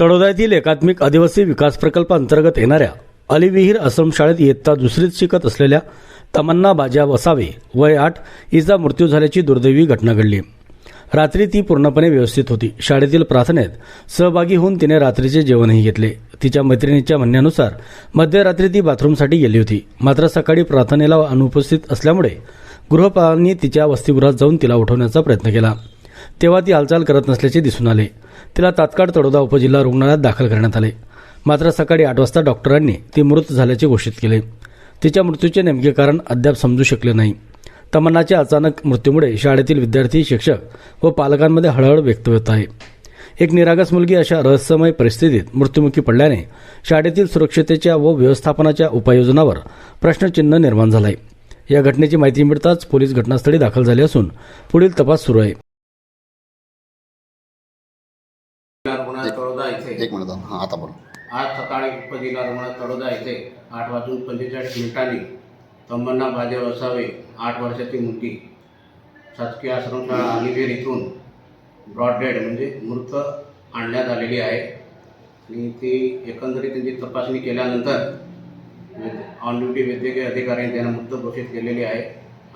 तळोदा एकात्मिक आदिवासी विकास प्रकल्पांतर्गत येणाऱ्या अलीविहीर आश्रमशाळेत इयत्ता दुसरीत शिकत असलेल्या तमन्ना बाजा वसावे वय आठ हिचा मृत्यू झाल्याची दुर्दैवी घटना घडली. रात्री ती पूर्णपणे व्यवस्थित होती. शाळेतील प्रार्थनेत सहभागी होऊन तिने रात्रीचे जेवणही घेतले. तिच्या मैत्रिणीच्या म्हणण्यानुसार मध्यरात्री ती बाथरूमसाठी गेली होती. मात्र सकाळी प्रार्थनेला अनुपस्थित असल्यामुळे गृहपालांनी तिच्या वसतिगृहात जाऊन तिला उठवण्याचा प्रयत्न केला. तेव्हा ती हालचाल करत नसल्याचे दिसून आले. तिला तात्काळ तडोदा उपजिल्हा रुग्णालयात दाखल करण्यात आले. मात्र सकाळी आठ वाजता डॉक्टरांनी ती मृत झाल्याचे घोषित केले. तिच्या मृत्यूचे नेमके कारण अद्याप समजू शकले नाही. तमन्नाच्या अचानक मृत्यूमुळे शाळेतील विद्यार्थी शिक्षक व पालकांमध्ये हळहळ व्यक्त होत आहे. एक निरागस मुलगी अशा रहस्यमय परिस्थितीत मृत्युमुखी पडल्याने शाळेतील सुरक्षतेच्या व व्यवस्थापनाच्या उपाययोजनावर प्रश्नचिन्ह निर्माण झालं आहे या घटनेची माहिती मिळताच पोलीस घटनास्थळी दाखल झाले असून पुढील तपास सुरू आहे. रुग्णालय तळोदा येथे एक मिनिट हां आता बोल. आज सकाळी उपजिल्हा रुग्णालय तळोदा येथे आठ वाजून पंचेचाळीस मिनिटांनी तमन्ना बाजे वसावे आठ वर्षाची मुलगी. शासकीय आश्रमशाळा अलिवेर इथून ब्रॉड डेड म्हणजे मृत आणण्यात आलेली आहे. आणि ती एकंदरीत त्यांची तपासणी केल्यानंतर ऑन ड्युटी वैद्यकीय अधिकाऱ्यांनी त्यांना मृत घोषित केलेली आहे.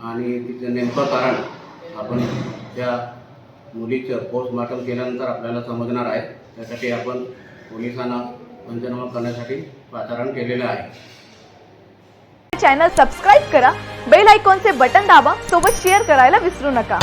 आणि तिचं नेमकं कारण आपण त्या मुलीचं पोस्टमॉर्टम केल्यानंतर आपल्याला समजणार आहे. त्यासाठी आपण पोलिसांना पंचनामा करण्यासाठी पाचारण केलेलं आहे. चॅनल सबस्क्राईब करा. बेल आयकॉनचे बटन दाबा. सोबत शेअर करायला विसरू नका.